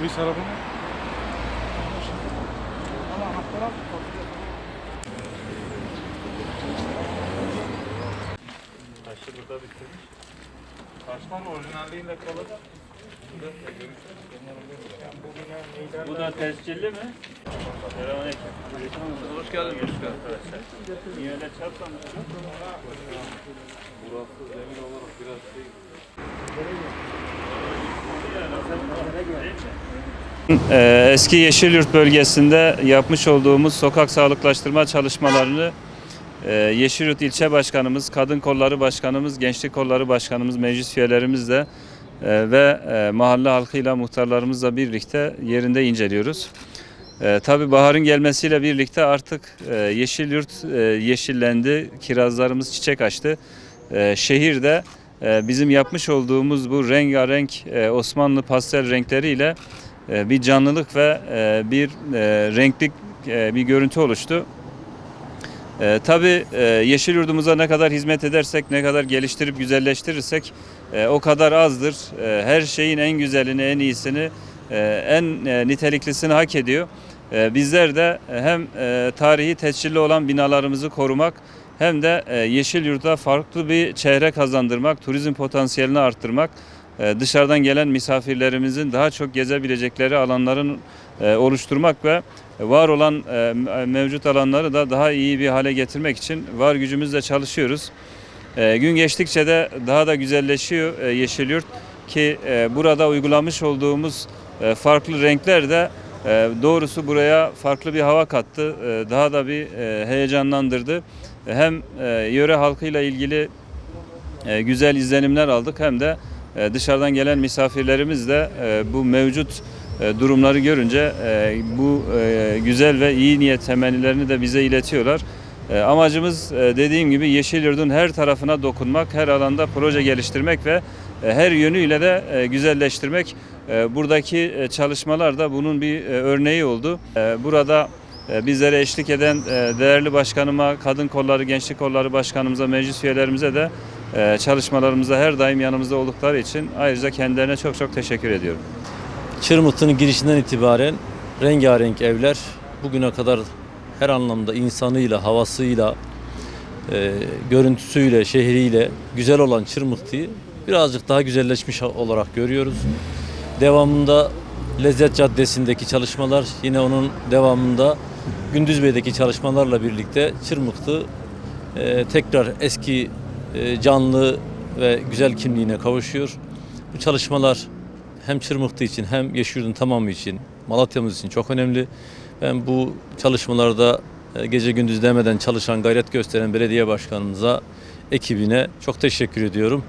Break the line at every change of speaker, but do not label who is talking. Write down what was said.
Polis araba mı?
Taşı burada bitirmiş. Taşlar orijinalliğiyle kalacak. Bu da tescilli mi? Selamünaleyküm. Hoş geldiniz. Arkadaşlar. Niye öyle çarpmamış?
Burası demir olarak biraz
Eski Yeşilyurt bölgesinde yapmış olduğumuz sokak sağlıklaştırma çalışmalarını e, Yeşilyurt ilçe başkanımız, kadın kolları başkanımız, gençlik kolları başkanımız, meclis üyelerimizle e, ve e, mahalle halkıyla muhtarlarımızla birlikte yerinde inceliyoruz. E, Tabi baharın gelmesiyle birlikte artık e, yeşillendi, kirazlarımız çiçek açtı. Şehirde bizim yapmış olduğumuz bu rengarenk e, Osmanlı pastel renkleriyle bir canlılık ve e, bir e, renklik e, bir görüntü oluştu. E, tabii yeşil yurdumuza ne kadar hizmet edersek, ne kadar geliştirip güzelleştirirsek o kadar azdır. Her şeyin en güzelini, en iyisini, en niteliklisini hak ediyor. Bizler de hem tarihi tescilli olan binalarımızı korumak hem de yeşil yurda farklı bir çehre kazandırmak, turizm potansiyelini arttırmak, dışarıdan gelen misafirlerimizin daha çok gezebilecekleri alanların e, oluşturmak ve var olan e, mevcut alanları da daha iyi bir hale getirmek için var gücümüzle çalışıyoruz. E, Gün geçtikçe de daha da güzelleşiyor Yeşilyurt ki burada uygulamış olduğumuz farklı renkler de doğrusu buraya farklı bir hava kattı. Daha da bir heyecanlandırdı. Hem yöre halkıyla ilgili güzel izlenimler aldık hem de dışarıdan gelen misafirlerimiz de e, bu mevcut e, durumları görünce e, bu güzel ve iyi niyet temennilerini de bize iletiyorlar. Amacımız dediğim gibi Yeşilyurt'un her tarafına dokunmak, her alanda proje geliştirmek ve her yönüyle de güzelleştirmek. Buradaki çalışmalar da bunun bir örneği oldu. Burada bizlere eşlik eden değerli başkanıma, kadın kolları, gençlik kolları başkanımıza, meclis üyelerimize de çalışmalarımızda her daim yanımızda oldukları için ayrıca kendilerine çok çok teşekkür ediyorum.
Çırmıhtı'nın girişinden itibaren rengarenk evler bugüne kadar her anlamda insanıyla, havasıyla, e, görüntüsüyle, şehriyle güzel olan Çırmıhtı'yı birazcık daha güzelleşmiş olarak görüyoruz. Devamında Lezzet Caddesi'ndeki çalışmalar, yine onun devamında Gündüzbey'deki çalışmalarla birlikte Çırmıhtı e, tekrar eski canlı ve güzel kimliğine kavuşuyor. Bu çalışmalar hem Çırmıhtı için hem Yeşilyurt'un tamamı için, Malatya'mız için çok önemli. Ben bu çalışmalarda e, gece gündüz demeden çalışan, gayret gösteren belediye başkanımıza, ekibine çok teşekkür ediyorum.